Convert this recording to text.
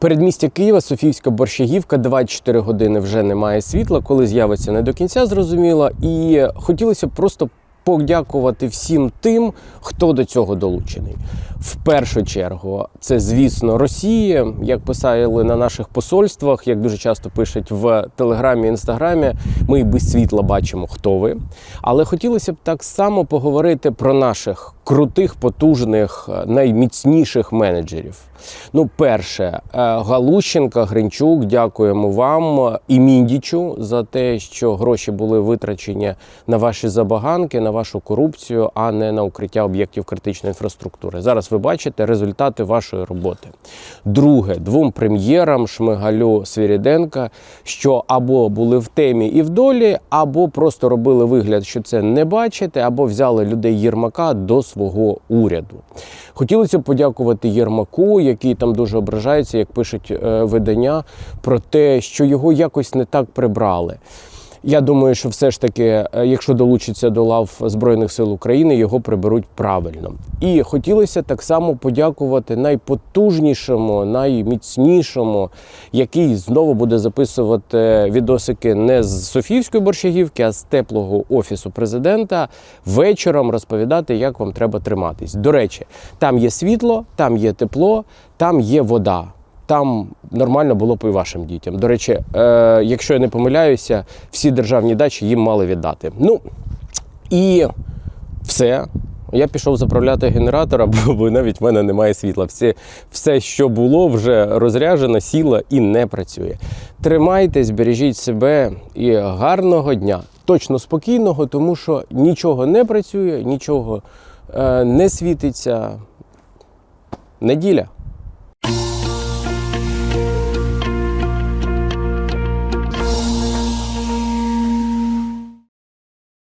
Передмістя Києва, Софійська Борщагівка, 24 години вже немає світла. Коли з'явиться не до кінця, зрозуміло. І хотілося б просто подякувати всім тим, хто до цього долучений. В першу чергу, це, звісно, Росія, як писали на наших посольствах, як дуже часто пишуть в Телеграмі, Інстаграмі, ми і без світла бачимо, хто ви. Але хотілося б так само поговорити про наших крутих, потужних, е, найміцніших менеджерів. Ну, перше, е, Галущенка, Гринчук, дякуємо вам е, і Міндічу за те, що гроші були витрачені на ваші забаганки, на вашу корупцію, а не на укриття об'єктів критичної інфраструктури. Зараз ви бачите результати вашої роботи. Друге, двом прем'єрам Шмигалю Свіріденка, що або були в темі і в долі, або просто робили вигляд, що це не бачите, або взяли людей Єрмака до свого уряду. Хотілося б подякувати Єрмаку, який там дуже ображається, як пишуть е, видання, про те, що його якось не так прибрали. Я думаю, що все ж таки, е, якщо долучиться до лав Збройних сил України, його приберуть правильно. І хотілося так само подякувати найпотужнішому, найміцнішому, який знову буде записувати відосики не з Софіївської борщагівки, а з теплого офісу президента. Вечором розповідати, як вам треба триматись. До речі, там є світло, там є тепло, там є вода. Там нормально було б і вашим дітям. До речі, е, якщо я не помиляюся, всі державні дачі їм мали віддати. Ну і все. Я пішов заправляти генератора, бо, навіть в мене немає світла. Все, все, що було, вже розряджено, сіло і не працює. Тримайтесь, бережіть себе і гарного дня. Точно спокійного, тому що нічого не працює, нічого е, не світиться. Неділя.